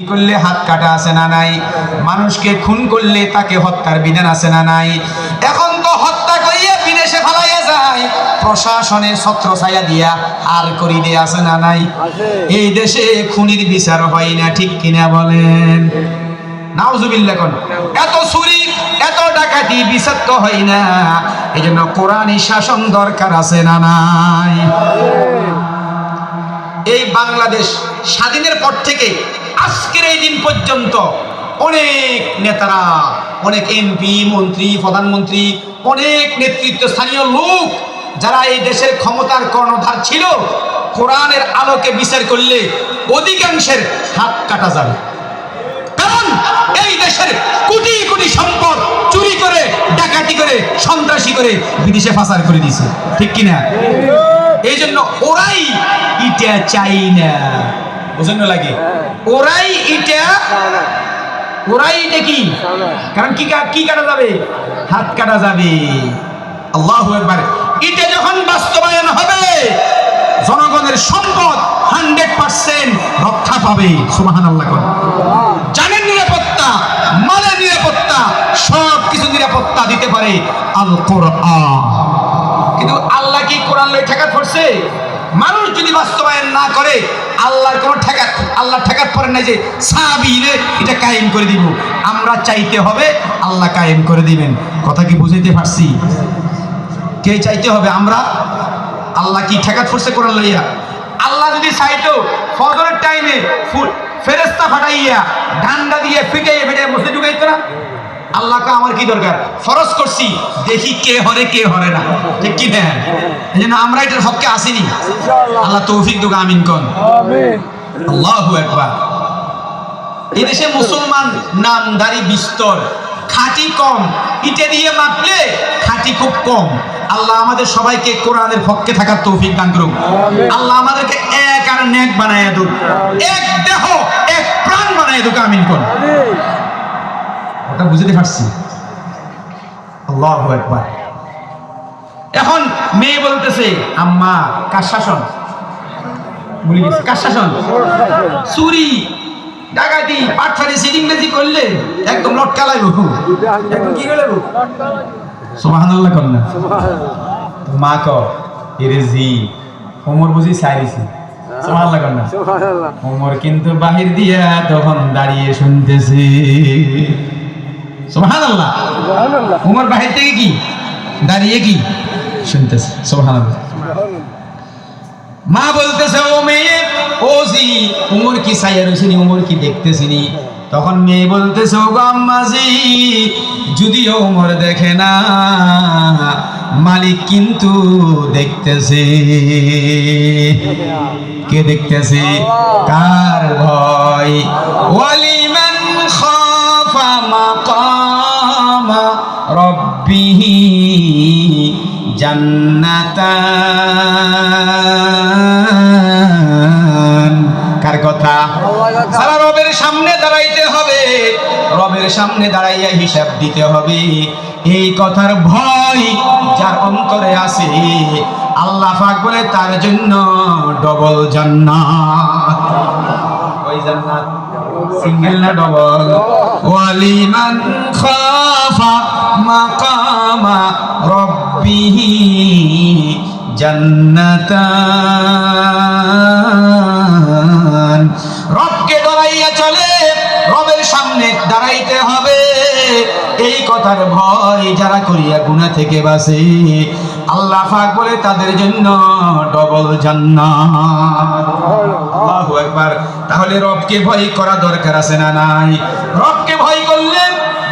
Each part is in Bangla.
করলে হাত কাটা আছে না নাই? মানুষকে খুন করলে তাকে হত্যার বিধান আছে না নাই? এখন তো হত্যা করিয়া বিদেশে ফালাইয়া যায়। প্রশাসনের ছত্র ছায়া দিয়া আর করি দিয়ে আছে না নাই? এই দেশে খুনির বিচার হয় না, ঠিক কিনা বলেন? এত এত এই জন্য শাসন দরকার আছে না নাই? এই বাংলাদেশ স্বাধীনের পর থেকে আজকের এই দিন পর্যন্ত অনেক নেতারা, অনেক এমপি, মন্ত্রী, প্রধানমন্ত্রী, অনেক নেতৃত্ব স্থানীয় লোক যারা এই দেশের ক্ষমতার কর্ণধার ছিল, কোরআনের আলোকে বিচার করলে অধিকাংশের হাত কাটা যাবে। কারণ এই দেশের কোটি কোটি সম্পদ চুরি করে, ডাকাতি করে, সন্ত্রাসী করে বিদেশে পাচার করে দিছে ঠিক কিনা? এই জন্য ওরাই ইটা চাই না। বুঝেন না লাগে? ওরাই ইটা ওরাই এটা কি? কারণ কি কি কাটা যাবে? হাত কাটা যাবে। আল্লাহু একবার এটা যখন বাস্তবায়ন হবে জনগণের সম্পদ হান্ড্রেড পার্সেন্ট রক্ষা পাবে। সুবাহান আল্লাহ জানের নিরাপত্তা মালের নিরাপত্তা সব কিছু নিরাপত্তা দিতে পারে আল কোরআন কিন্তু আল্লাহ কি কোরআন লই ঠেকাত পড়ছে মানুষ যদি বাস্তবায়ন না করে আল্লাহর কোনো ঠেকাত আল্লাহ ঠেকাত পরে না যে সাবিলে এটা কায়েম করে দিব। আমরা চাইতে হবে আল্লাহ কায়েম করে দিবেন। কথা কি বুঝাইতে পারছি? কে চাইতে হবে? আমরা? আল্লাহ কি ঠেকাত পড়ছে কোরআন লইয়া? আল্লাহ যদি চাইতো, ফজরের টাইমে ফেরেস্তা ফাটাইয়া ডান্ডা দিয়ে ফিটাইয়া ফিটাইয়া বসে ঢুকাইতো না? আল্লাহকে আমার কি দরকার? ফরজ করছি দেখি কে হরে কে হরে না। ঠিক কি না? এই জন্য আমরা এটার হককে আসিনি। আল্লাহ তৌফিক দুগা আমিন কন। আল্লাহু একবার এই দেশে মুসলমান নামদারি বিস্তর খাঁটি কম। ইটে দিয়ে মাপলে খাঁটি খুব কম। আল্লাহ আমাদের সবাইকে কোরআনের পক্ষে থাকার তৌফিক দান করুক। আল্লাহ আমাদেরকে এক আর নেক বানায় দুক। এক দেহ এক প্রাণ বানায় দুক। আমিন কোন। ওটা বুঝতে পারছি। আল্লাহ একবার এখন মেয়ে বলতেছে আম্মা কার শাসন? ভুলে গেছি। কার শাসন? চুরি ডাকাতি সিডিংবাজি করলে একদম লটকা লাগবো। এখন কি করে সুবহানাল্লাহ কর না। মা ক এরে জি। ওমর বুঝি সাইরিছি সুবহানাল্লাহ কর না। ওমর কিন্তু বাহির দিয়া তখন দাঁড়িয়ে শুনতেছে। ওমর বাহির থেকে কি? দাঁড়িয়ে কি? শুনতেছে সুবহানাল্লাহ। মা বলতেছে ও মেয়ে ও জি উমর কি সাইয়া রয়েছিনি উমর কি দেখতেছিনি? তখন মেয়ে বলতেছে ও যদিও উমর দেখে না মালিক কিন্তু দেখতেছে। কে দেখতেছে? কার ভয় জান্নাতান। কার কথা? সারা রবের সামনে দাঁড়াইতে হবে। রবের সামনে দাঁড়াইয়া হিসাব দিতে হবে। এই কথার ভয় যার অন্তরে আছে আল্লাহ পাক বলে তার জন্য ডবল জান্নাত। ওই জান্নাত? সিঙ্গেল না ডবল? ওয়ালিমান খাফা মাকামা রব্বিহি জান্নাতান রবকে ডরাইয়া চলে, রবের সামনে দাঁড়াইতে হবে। এই কথার ভয় যারা করিয়া গুণা থেকে বাসে আল্লাহ পাক বলে তাদের জন্য ডবল জান্নাত। তাহলে রবকে ভয় করা দরকার আছে না নাই? রবকে ভয় করলে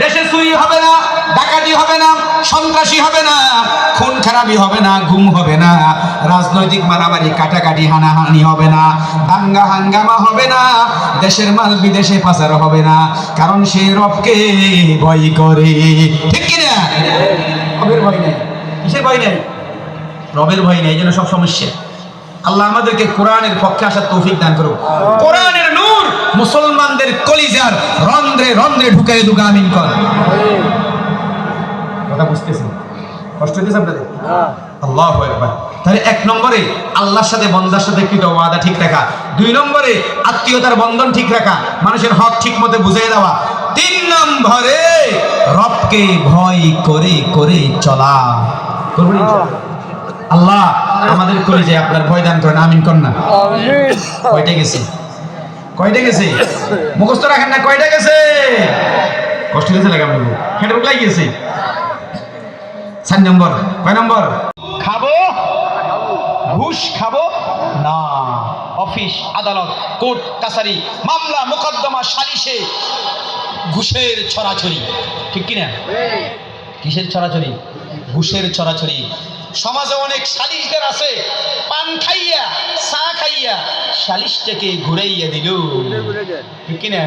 দেশে চুরি হবে না, ডাকাতি হবে না। সন্ত্রাসী হবে না, খুন খারাপি হবে না, গুম হবে না, রাজনৈতিক মারামারি, কাটাকাটি, হানাহানি হবে না, দাঙ্গা, হাঙ্গামা হবে না, দেশের মাল বিদেশে পাচার হবে না, কারণ সে রবকে ভয় করে। ঠিক কিনা? রবের ভয় নেই। কিসের ভয় নেই? রবের ভয় নেই, এই জন্য সব সমস্যা। আল্লাহ আমাদেরকে কোরআনের পক্ষে আসার তৌফিক দান করুক। কোরআনের নূর মুসলমানদের কলিজার রন্ধ্রে রন্ধ্রে ঢুকাই ঢুকা আমিন কর। কথা বুঝতেছেন? কষ্ট হইতেছে আপনাদের? আল্লাহ একবার তাহলে এক নম্বরে আল্লাহর সাথে বন্দার সাথে কৃত ওয়াদা ঠিক রাখা। দুই নম্বরে আত্মীয়তার বন্ধন ঠিক রাখা মানুষের হক ঠিক মতো বুঝিয়ে দেওয়া। তিন নম্বরে রবকে ভয় করে করে চলা। করবেন আল্লাহ। আমাদের করে যে আপনার ভয় দান করেন আমিন কর না। কয়টা গেছে? কয়টা গেছে? মুখস্থ রাখেন না কয়টা গেছে? কষ্ট গেছে লাগে খেটে উঠলাই গেছে। চার নম্বর, কয় নম্বর? খাব? ঘুষ খাব? না। অফিস, আদালত, কোর্ট, কাছারি, মামলা, মোকদ্দমা, সালিশে ঘুষের ছড়াছড়ি। ঠিক কিনা? কিসের ছড়াছড়ি? ঘুষের ছড়াছড়ি। সমাজে অনেক সালিশদের আছে। পান খাইয়া, চা খাইয়া সালিশটাকে ঘুরাইয়া দিল ঠিক কিনা?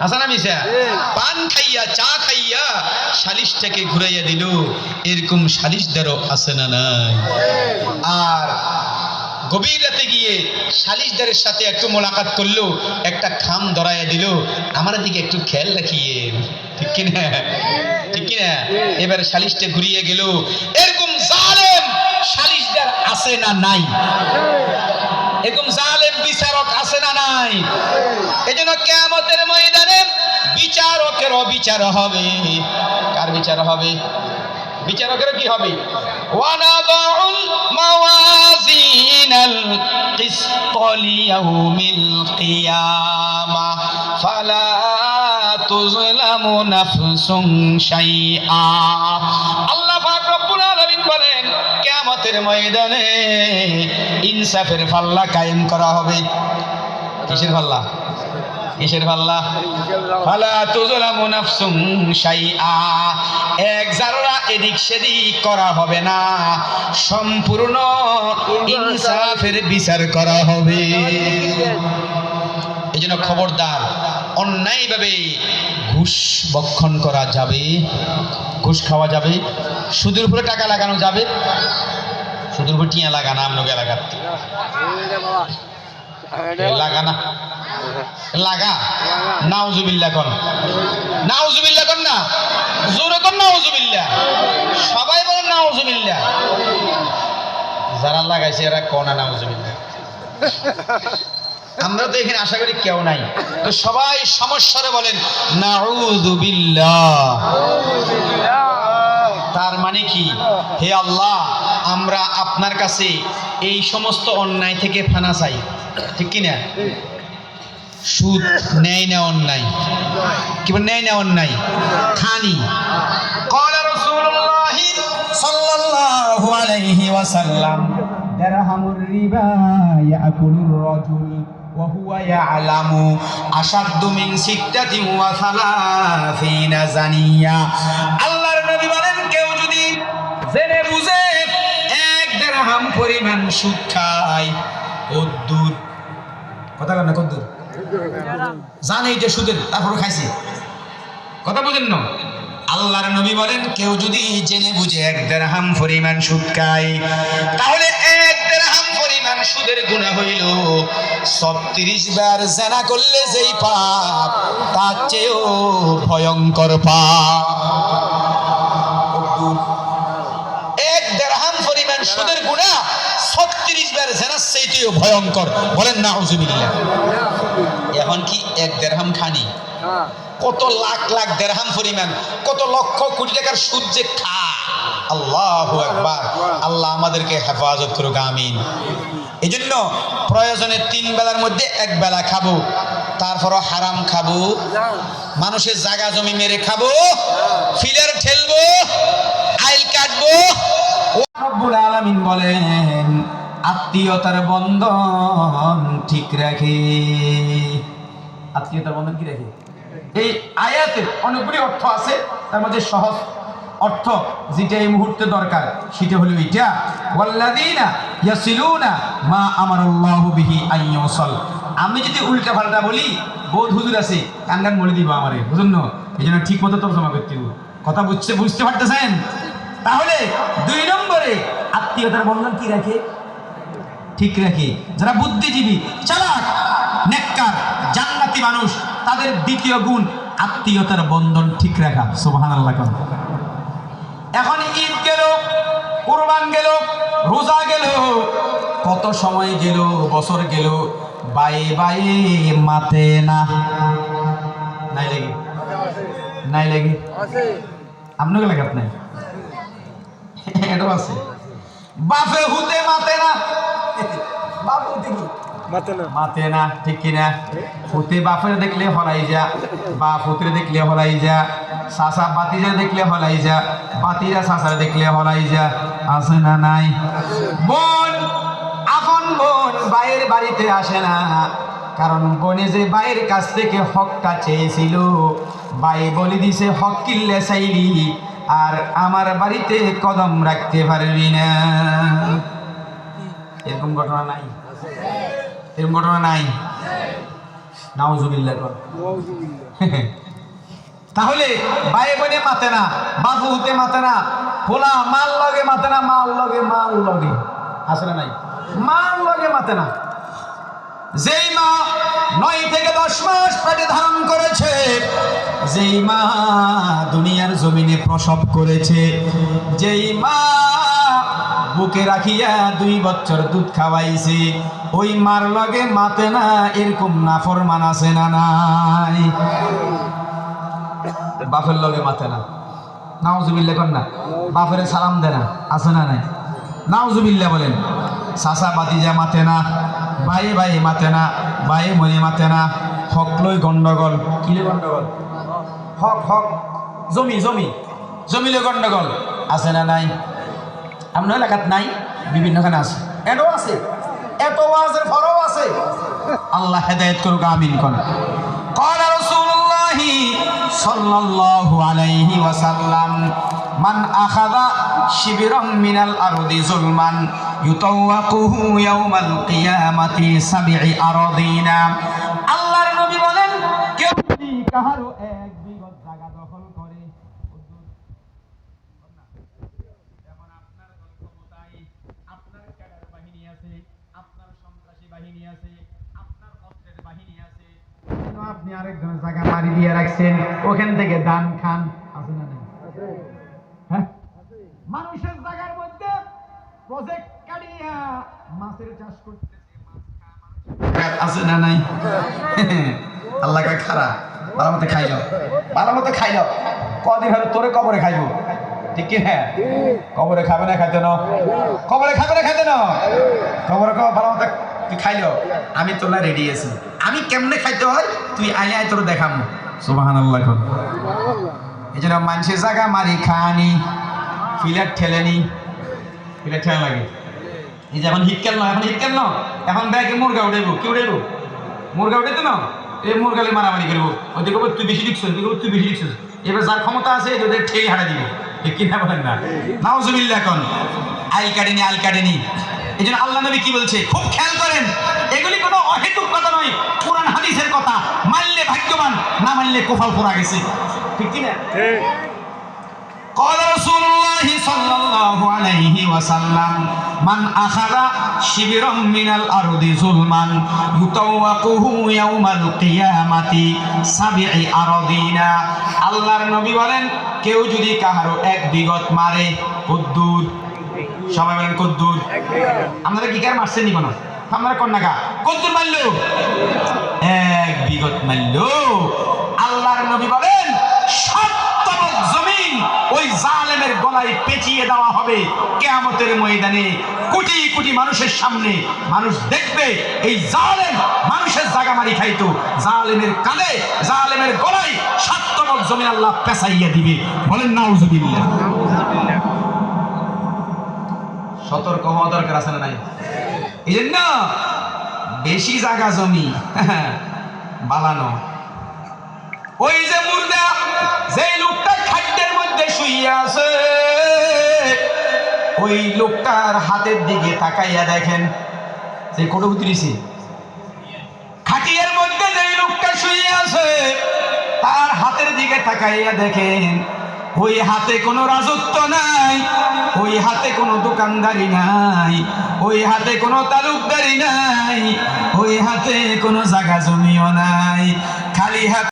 হাসান মিশা পান খাইয়া চা খাইয়া সালিশটাকে ঘুরাইয়া দিল। এরকম সালিশদারও আছে না নাই? আর গভীর রাতে গিয়ে সালিশদারের সাথে একটু মোলাকাত করল একটা খাম ধরাইয়া দিল। আমার দিকে একটু খেয়াল রাখিয়ে ঠিক কিনা? ঠিক কিনা? এবারে সালিশটা ঘুরিয়ে গেল। এরকম জালেম সালিশদার আছে না নাই? এরকম জালেম বিচারক আছে না নাই? এই এজন্য কেয়ামতের ময়দানে বিচারকের অবিচার হবে। কার বিচার হবে? বিচারকের কি হবে? শাইআ। কিয়ামতের ময়দানে ইনসাফের পাল্লা কায়েম করা হবে। কিসের পাল্লা? তুজলামু নাফসুন শাইআ। এক এদিক সেদিক করা হবে না। সম্পূর্ণ বিচার করা হবে। এই জন্য খবরদার ঘুষ বক্ষণ করা যাবে। ঘুষ খাওয়া যাবে। সুদের উপরে টাকা লাগানো যাবে। সুদের উপরে টিয়া লাগানা আপনাকে এলাকার লাগানা লাগা নাউজুবিল্লাহ কন নাউজুবিল্লাহ কন না। জোরে কন নাউজুবিল্লাহ। সবাই বলেন নাউজুবিল্লাহ। যারা লাগাইছে এরা কনা নাউজুবিল্লাহ। আমরা তো এখানে আশা করি কেউ নাই। তো সবাই সমস্যারে বলেন নাউজুবিল্লাহ। তার মানে কি? হে আল্লাহ আমরা আপনার কাছে এই সমস্ত অন্যায় থেকে ফানা চাই। ঠিক কি না সুদ নেয় না অন্যায়? কি বল? নেয় না অন্যায়? খানি। আশাদ্দু মিন সিদ্দাতি ওয়া সালাফিনা জানিয়া পরিমাণ সুদ খায়। কদ্দুর কথা বলেন না কদ্দুর জানে এটা সুদের তারপর খাইছে। কথা বুঝেন না? আল্লাহর নবী বলেন, কেউ যদি জেনে বুঝে এক দেড়হাম পরিমাণ সুদ খায়, তাহলে এক দেড়হাম পরিমাণ সুদের গুণা হইল। ছত্রিশ বার জেনা করলে যেই পাপ, তার চেয়েও ভয়ঙ্কর পাপ। এক দেড়হাম পরিমাণ সুদের গুণা ছত্রিশ বার জেনার চাইতেও ভয়ঙ্কর। বলেন না হুজুবিল্লাহ এখন কি এক দেড়হাম খানি? কত লাখ লাখ দেড়হাম পরিমাণ, কত লক্ষ কোটি টাকার সুদ যে খা। আল্লাহ একবার আল্লাহ আমাদেরকে হেফাজত করুক, আমিন। এই জন্য প্রয়োজনে তিন বেলার মধ্যে এক বেলা খাব, তারপরও হারাম খাব, মানুষের জাগা জমি মেরে খাব, ফিলার ঠেলবো, আইল কাটবো রব্বুল আলামিন বলেন, আত্মীয়তার বন্ধন ঠিক রাখে। আত্মীয়তার বন্ধন কি রাখে? এই আয়াতের অনেকগুলি অর্থ আছে, তার মধ্যে সহজ অর্থ যেটা এই মুহূর্তে দরকার, সেটা হলো এটা, ওয়াল্লাযীনা ইয়াসিলুনা মা আমার আমারাল্লাহু বিহি আইয়ুসাল আমি যদি উল্টা পাল্টা বলি, বহুত হুজুর আছে কান্দান বলে দিব আমারে, বুঝুন এই জন্য ঠিক মতো তর্জমা করতে। কথা বুঝতে বুঝতে পারতেছেন? তাহলে দুই নম্বরে আত্মীয়তার বন্ধন কি রাখে? ঠিক রাখে। যারা বুদ্ধিজীবী চালাক নেককার জান্নাতি মানুষ তাদের দ্বিতীয় গুণ আত্মীয়তার বন্ধন ঠিক রাখা। সুবহানাল্লাহ এখন ঈদ গেল কুরবান গেল রোজা গেল কত সময় গেল বছর গেল বাই বাই মাতে না। নাই লাগে? নাই লাগে? আপনাকে লাগে আপনার? এটাও আছে। বাপে হুতে মাতে না। বাপ হুতে কি? মাতে না। ঠিক কিনা? হুতে বাপের দেখলে হলাই যা বাপ হুতরে দেখলে হলাই যা সাসা বাতিজা দেখলে হলাই যা বাতিরা সাসার দেখলে হলাই যা আছে না নাই? বোন আপন বোন বাইরের বাড়িতে আসে না। কারণ বোনে যে বাইরের কাছ থেকে হকটা চেয়েছিল বাই বলে দিছে হক কিল্লে চাইলি আর আমার বাড়িতে কদম রাখতে পারবি না। এরকম ঘটনা নাই। এরকম ঘটনা নাই। নাউজুবিল্লাহ তাহলে বায়ে বনে মাতে না বাবু হতে মাতে না খোলা মাল লগে মাতে না মাল লগে মাল লগে। না নাই? মাল লগে মাতে না। যেই মা নয় থেকে দশ মাস পেটে ধারণ করেছে, যেই মা দুনিয়ার জমিনে প্রসব করেছে, যেই মা বুকে রাখিয়া দুই বছর দুধ খাওয়াইছে, ওই মার লগে মাতে না এরকম নাফরমান আছে না নাই? বাপের লগে মাতে না। নাউজুবিল্লা কর না। বাপের সালাম দে না। আছে না নাই? নাউজুবিল্লা বলেন সাসা বাতিজা মাতে না। ভাই ভাই মাতে না ভাই মনি মাতে না হক লই গন্ডগোল কিলে গন্ডগোল হক হক জমি জমি জমিলে গন্ডগোল আছে না নাই আপনার এলাকাত নাই বিভিন্নখানে আছে এটাও আছে এত ওয়াজের ফলও আছে আল্লাহ হেদায়েত করুক আমিন কোন قال رسول الله صلى الله عليه وسلم من أخذ شبرا من الأرض ظلما ইউতাওয়াকুহু ইয়াউমাল কিয়ামাতি সাবিই আরদিনা। আল্লাহর নবী বলেন, কেউ যদি কাহারও এক বিগত জায়গা দখল করে এখন আপনার দল আপনার ক্যাডার বাহিনী আছে, আপনার সন্ত্রাসী বাহিনী আছে, আপনার অস্ত্রের বাহিনী আছে আপনি আরেকজনের জায়গা মারি দিয়ে রাখছেন? ওখান থেকে দান খান, আছে না হ্যাঁ? মানুষের জায়গার মধ্যে প্রজেক্ট আছে না নাই? আল্লাহ খারা, ভালো মতো খাইল ভালো মতো খাইল কদিন হলো তোরে কবরে খাইব? ঠিক হ্যাঁ কবরে খাবে না, খাইতে না কবরে খাবে না, খাইতে না কবরে খাওয়া ভালো মতো খাইল আমি তোলা রেডি আছি। আমি কেমনে খাইতে হয়? তুই আই আয়, তোর দেখাম। সুবাহান আল্লাহ এই জন্য মানুষের জায়গা মারি খানি ফিলার ঠেলেনি ফিলার ঠেলা লাগে। এই যে এখন শীতকাল নয় এখন শীতকাল ন এখন ব্যাগে মুরগা উঠেবো কি উঠেবো মুরগা উঠাইতো না? এই মুরগালে মারামারি করব। ওই দেখব তুই বেশি লিখছিস দেখব তুই বেশি লিখছ এবার যার ক্ষমতা আছে তোদের ঠেলে হারা দিবে। কিনা বলেন না। নাউজুবিল্লা এখন। আল কাটেনি আল কাটেনি এই জন্য আল্লাহ নবী কি বলছে? খুব খেয়াল করেন এগুলি কোনো অহেতুক কথা নয় কোরআন হাদিসের কথা। মানলে ভাগ্যবান না মানলে কোফাল গেছে। ঠিক কিনা? الله صلى الله عليه وسلم من أخذ شبرا من الأرض ظلما يطوقه يوم القيامة سبع أراضين আল্লাহর নবী বলেন কেউ যদি কাহারো এক বিগত মারে কদ্দুর সবাই বলেন কদ্দুর আপনারা কি কার মারছেন নি কোনো আপনারা কন্যাকা কদ্দুর মারলো এক বিগত মারলো আল্লাহর নবী বলেন সত্তর জমিন ওই জালেমের গলায় পেঁচিয়ে দেওয়া হবে কেয়ামতের ময়দানে। কোটি কোটি মানুষের সামনে মানুষ দেখবে, এই জালেম মানুষের জাগা মারি খাইতো। জালেমের কানে, জালেমের গলায় সত্তর জমিন আল্লাহ পেঁচাইয়া দিবে। বলেন, নাউজুবিল্লাহ। সতর্ক হওয়া দরকার আছে না নাই? এই জন্য বেশি জায়গা জমি, বালানো। ওই যে মুর্দা যে লোকটা খাদ্যের ওই লোকটার হাতের দিকে তাকাইয়া দেখেন, সেই কোটো উতরিছি খাটিয়ার মধ্যে যে লোকটা শুয়ে আছে, তার হাতের দিকে তাকাইয়া দেখেন, ওই হাতে কোনো রাজত্ব নাই, ওই হাতে কোনো দোকানদারি নাই, ওই হাতে কোনো তালুকদারি নাই, ওই হাতে কোনো জায়গা জমিও নাই, খালি হাতে